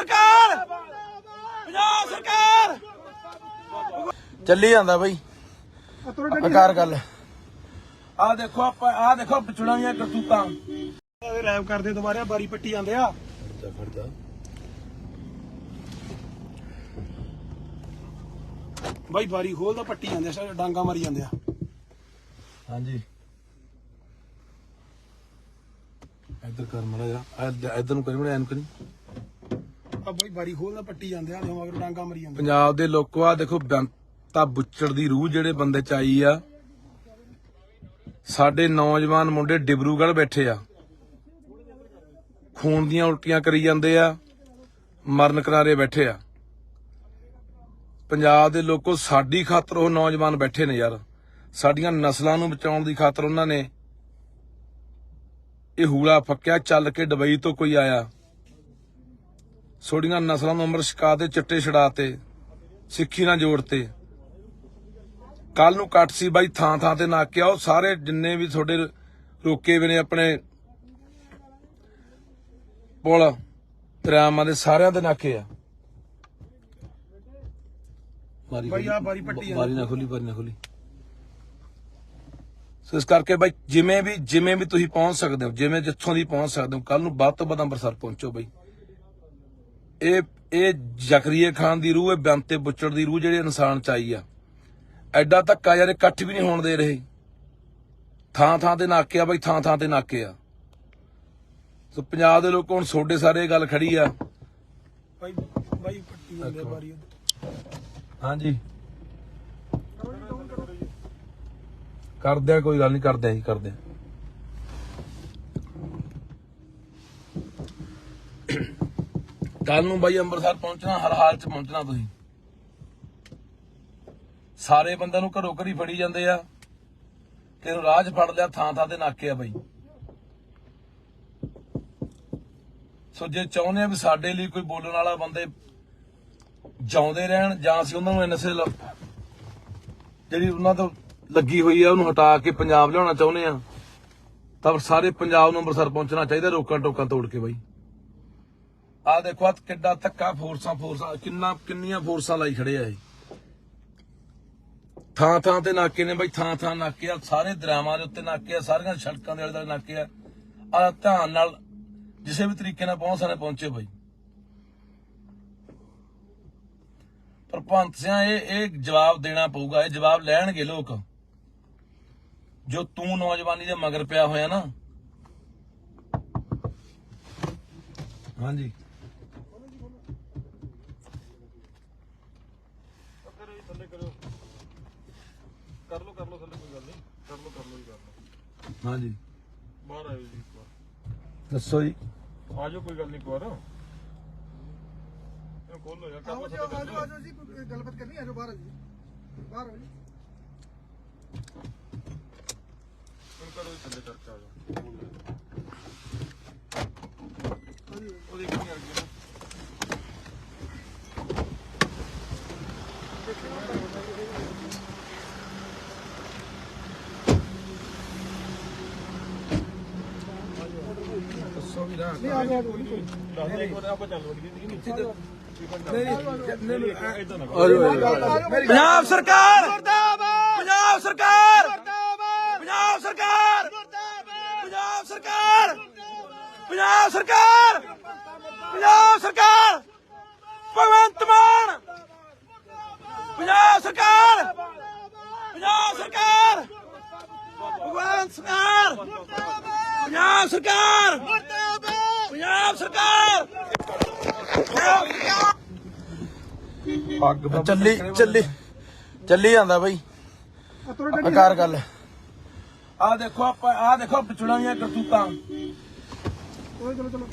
ਸਰਕਾਰ! ਪੰਜਾਬ ਸਰਕਾਰ! ਚੱਲੀ ਜਾਂਦਾ ਬਈ। ਅਕਾਰ ਗੱਲ। ਆ ਦੇਖੋ ਆਪਾਂ ਆ ਦੇਖੋ ਪਿਛੜਾਂ ਦੀਆਂ ਕਰਤੂਤਾਂ। ਰੈਪ ਕਰਦੇ ਦੁਬਾਰਾ ਬਾਰੀ ਪੱਟੀ ਜਾਂਦੇ ਆ। ਬਾਈ ਬਾਰੀ ਖੋਲਦਾ ਪੱਟੀ ਜਾਂਦੇ ਆ ਸਾਰੇ ਡਾਂਗਾ ਮਾਰੀ ਜਾਂਦੇ ਆ। ਹਾਂਜੀ। ਇੱਧਰ ਕਰ ਮੜਾ ਜਰਾ ਇੱਧਰ ਨੂੰ ਕਰੀ ਮੜਾ ਐਨ ਕਰੀ ਆ ਬਾਈ ਬਾਰੀ ਖੋਲਦਾ ਪੱਟੀ ਜਾਂਦੇ ਆ ਮਗਰ ਡਾਂਗਾ ਮਾਰੀ ਜਾਂਦੇ ਪੰਜਾਬ ਦੇ ਲੋਕੋ ਆ ਦੇਖੋ, ਬੰਤਾ ਬੁੱਚੜ ਦੀ ਰੂਹ ਜਿਹੜੇ ਬੰਦੇ ਚ ਆਈ ਆ। ਸਾਡੇ ਨੌਜਵਾਨ ਮੁੰਡੇ ਡਿਬਰੂਗੜ੍ਹ ਬੈਠੇ ਆ। ਖੂਨ ਦੀਆਂ ਉਲਟੀਆਂ ਕਰੀ ਜਾਂਦੇ ਆ, ਮਰਨ ਕਿਨਾਰੇ ਬੈਠੇ ਆ। ਪੰਜਾਬ ਦੇ ਲੋਕੋ, ਸਾਡੀ ਖਾਤਰ ਉਹ ਨੌਜਵਾਨ ਬੈਠੇ ਨੇ ਯਾਰ। ਸਾਡੀਆਂ ਨਸਲਾਂ ਨੂੰ ਬਚਾਉਣ ਦੀ ਖਾਤਰ ਉਹਨਾਂ ਨੇ ਇਹ ਹੂਲਾ ਫੱਕਿਆ, ਚੱਲ ਕੇ ਦੁਬਈ ਤੋਂ ਕੋਈ ਆਇਆ। ਛੋਡੀਆਂ ਨਸਲਾਂ ਨੂੰ ਅੰਮ੍ਰਿਤ ਛਕਾ ਦੇ ਚਿੱਟੇ ਛੜਾਤੇ ਸਿੱਖੀ ਨਾਲ ਜੋੜਤੇ ਕੱਲ ਨੂੰ ਕੱਟ ਸੀ ਬਾਈ ਥਾਂ ਥਾਂ ਤੇ ਨਾਕਿਆ ਉਹ ਸਾਰੇ ਜਿੰਨੇ ਵੀ ਤੁਹਾਡੇ ਰੋਕੇ ਵੀ ਨੇ ਆਪਣੇ ਪੁਲ ਦਰਿਆਵਾਂ ਦੇ ਸਾਰਿਆਂ ਦੇ ਨਾਕੇ ਆ। ਮਾਰੀ ਬਾਈ ਆਹ ਬਾਰੀ ਪੱਟੀ ਜਾਂਦੇ। ਬਾਰੀ ਨਾ ਖੋਲੀ ਬਾਰੀ ਨਾ ਖੋਲੀ। ਸੋ ਇਸ ਕਰਕੇ ਬਾਈ ਜਿਵੇਂ ਵੀ ਜਿਵੇਂ ਵੀ ਤੁਸੀਂ ਪਹੁੰਚ ਸਕਦੇ ਹੋ ਜਿਵੇਂ ਜਿੱਥੋਂ ਦੀ ਪਹੁੰਚ ਸਕਦੇ ਹੋ ਕੱਲ ਨੂੰ ਵੱਧ ਤੋਂ ਵੱਧ ਅੰਮ੍ਰਿਤਸਰ ਪਹੁੰਚੋ ਬਾਈ। ਇਹ ਇਹ ਜ਼ਕਰੀਏ ਖਾਨ ਦੀ ਰੂਹ ਹੈ ਬੰਤੇ ਬੁੱਚੜ ਦੀ ਰੂਹ ਜਿਹੜੇ ਇਨਸਾਨ ਚ ਆਈ ਆ। ਐਡਾ ਧੱਕਾ ਯਾਰ ਇਕੱਠ ਵੀ ਨਹੀਂ ਹੋਣ ਦੇ ਰਹੇ। ਥਾਂ ਥਾਂ ਤੇ ਨਾਕੇ ਆ ਬਾਈ ਥਾਂ ਥਾਂ ਤੇ ਨਾਕੇ ਆ। ਸੋ ਪੰਜਾਬ ਦੇ ਲੋਕ ਹੁਣ ਛੋਡੇ ਸਾਰੇ ਇਹ ਗੱਲ ਖੜੀ ਆ। ਬਾਈ ਹਾਂਜੀ। ਕਰਦੇ ਆ ਕੋਈ ਗੱਲ ਨਹੀਂ ਕਰਦੇ ਆ ਜੀ ਕਰਦੇ ਆ। ਕੱਲ ਨੂੰ ਬਾਈ ਅੰਮ੍ਰਿਤਸਰ ਪਹੁੰਚਣਾ, ਹਰ ਹਾਲ ਚ ਪਹੁੰਚਣਾ ਤੁਸੀਂ। ਸਾਰੇ ਬੰਦਿਆਂ ਨੂੰ ਘਰੋਂ ਘਰੀ ਫੜੀ ਜਾਂਦੇ ਆ। ਕਿਹਨੂੰ ਰਾਹ 'ਚ ਫੜ ਲਿਆ, ਥਾਂ ਥਾਂ ਤੇ ਨਾਕੇ ਆ ਬਾਈ। ਸੋ ਜੇ ਚਾਹੁੰਦੇ ਆ ਵੀ ਸਾਡੇ ਲਈ ਕੋਈ ਬੋਲਣ ਵਾਲਾ ਬੰਦੇ ਜਾਉਂਦੇ ਰਹਿਣ, ਜਾਂ ਅਸੀਂ ਉਹਨਾਂ ਨੂੰ ਐਨਐਸਏ ਜਿਹੜੀ ਉਹਨਾਂ ਤੋਂ ਲੱਗੀ ਹੋਈ ਆ, ਉਹਨੂੰ ਹਟਾ ਕੇ ਪੰਜਾਬ ਲਿਆਉਣਾ ਚਾਹੁੰਦੇ ਆ, ਤਾਂ ਸਾਰੇ ਪੰਜਾਬ ਨੂੰ ਅੰਮ੍ਰਿਤਸਰ ਪਹੁੰਚਣਾ ਚਾਹੀਦਾ ਰੋਕਾਂ ਟੋਕਾਂ ਤੋੜ ਕੇ ਬਾਈ। ਆ ਦੇਖੋ ਆ ਕਿੱਡਾ ਧੱਕਾ ਫੋਰਸਾਂ ਫੋਰਸਾਂ, ਕਿੰਨਾ, ਕਿੰਨੀਆਂ ਫੋਰਸਾਂ ਲਾਈ ਖੜੇ ਆ ਇਹ। ਥਾਂ ਥਾਂ ਤੇ ਨਾਕੇ ਨੇ ਬਾਈ, ਥਾਂ ਥਾਂ ਨਾਕੇ ਆ, ਸਾਰੇ ਦਰਿਆਵਾਂ ਦੇ ਉੱਤੇ ਨਾਕੇ ਆ, ਸਾਰੀਆਂ ਸੜਕਾਂ ਦੇ ਆਲੇ ਨਾਕੇ ਆ। ਆ ਧਿਆਨ ਨਾਲ ਜਿਸੇ ਵੀ ਤਰੀਕੇ ਨਾਲ ਪਹੁੰਚ ਸਕਣੇ ਪਹੁੰਚੇ ਬਾਈ। ਪਰ ਭੰਤ ਸਿਆ, ਇਹ ਇਹ ਜਵਾਬ ਦੇਣਾ ਪਊਗਾ, ਇਹ ਜਵਾਬ ਲੈਣਗੇ ਲੋਕ। ਜੋ ਤੂੰ ਨੌਜਵਾਨੀ ਦੇ ਮਗਰ ਪਿਆ ਹੋਇਆ ਨਾ। ਹਾਂਜੀ। ਕਰ ਲੋ ਕਰ ਲੋ ਥੱਲੇ ਕੋਈ ਗੱਲ ਨਹੀਂ। ਕਰ ਲੋ ਕਰ ਲੋ ਹੀ ਕਰ ਲੋ ਹਾਂਜੀ। ਬਾਹਰ ਆਇਓ ਜੀ ਇੱਕ ਵਾਰ। ਦੱਸੋ ਜੀ। ਆ ਜਾਓ ਕੋਈ ਗੱਲ ਨਹੀਂ ਇੱਕ ਵਾਰ। ਇਹ ਖੋਲ ਲੋ ਯਾਰ ਕਰ ਲੋ ਥੱਲੇ ਕਰ ਲਓ। ਜੀ ਗੱਲਬਾਤ ਕਰਨੀ ਆ ਜੋ ਬਾਹਰ ਆ ਜੀ। ਬਾਹਰ ਆ ਜੀ। ਹੁਣ ਕਰੋ ਜੀ ਥੱਲੇ ਕਰਕੇ ਆ ਜਾਓ ਉਹ ਦੇਖ ਨਹੀਂ ਆ ਗਈ ਦੱਸੋ ਵੀ ਨਾ ਨਹੀਂ ਆ ਗਿਆ ਨਹੀਂ। ਪੰਜਾਬ ਸਰਕਾਰ! ਪੰਜਾਬ ਸਰਕਾਰ! ਪੰਜਾਬ ਸਰਕਾਰ! ਪੰਜਾਬ ਸਰਕਾਰ! ਪੰਜਾਬ ਸਰਕਾਰ! ਪੰਜਾਬ ਸਰਕਾਰ! ਭਗਵੰਤ ਮਾਨ! ਪੰਜਾਬ ਸਰਕਾਰ! ਪੰਜਾਬ ਸਰਕਾਰ! ਭਗਵੰਤ ਸਰਕਾਰ! ਪੰਜਾਬ ਸਰਕਾਰ! ਪੰਜਾਬ ਸਰਕਾਰ! ਚੱਲੀ ਚੱਲੀ ਚੱਲੀ ਜਾਂਦਾ ਬਈ। ਅਕਾਰ ਗੱਲ। ਆ ਦੇਖੋ ਆਪਾਂ ਆ ਦੇਖੋ ਪਿਛੜਾਂ ਦੀਆਂ ਕਰਤੂਤਾਂ। ਚਲੋ ਚਲੋ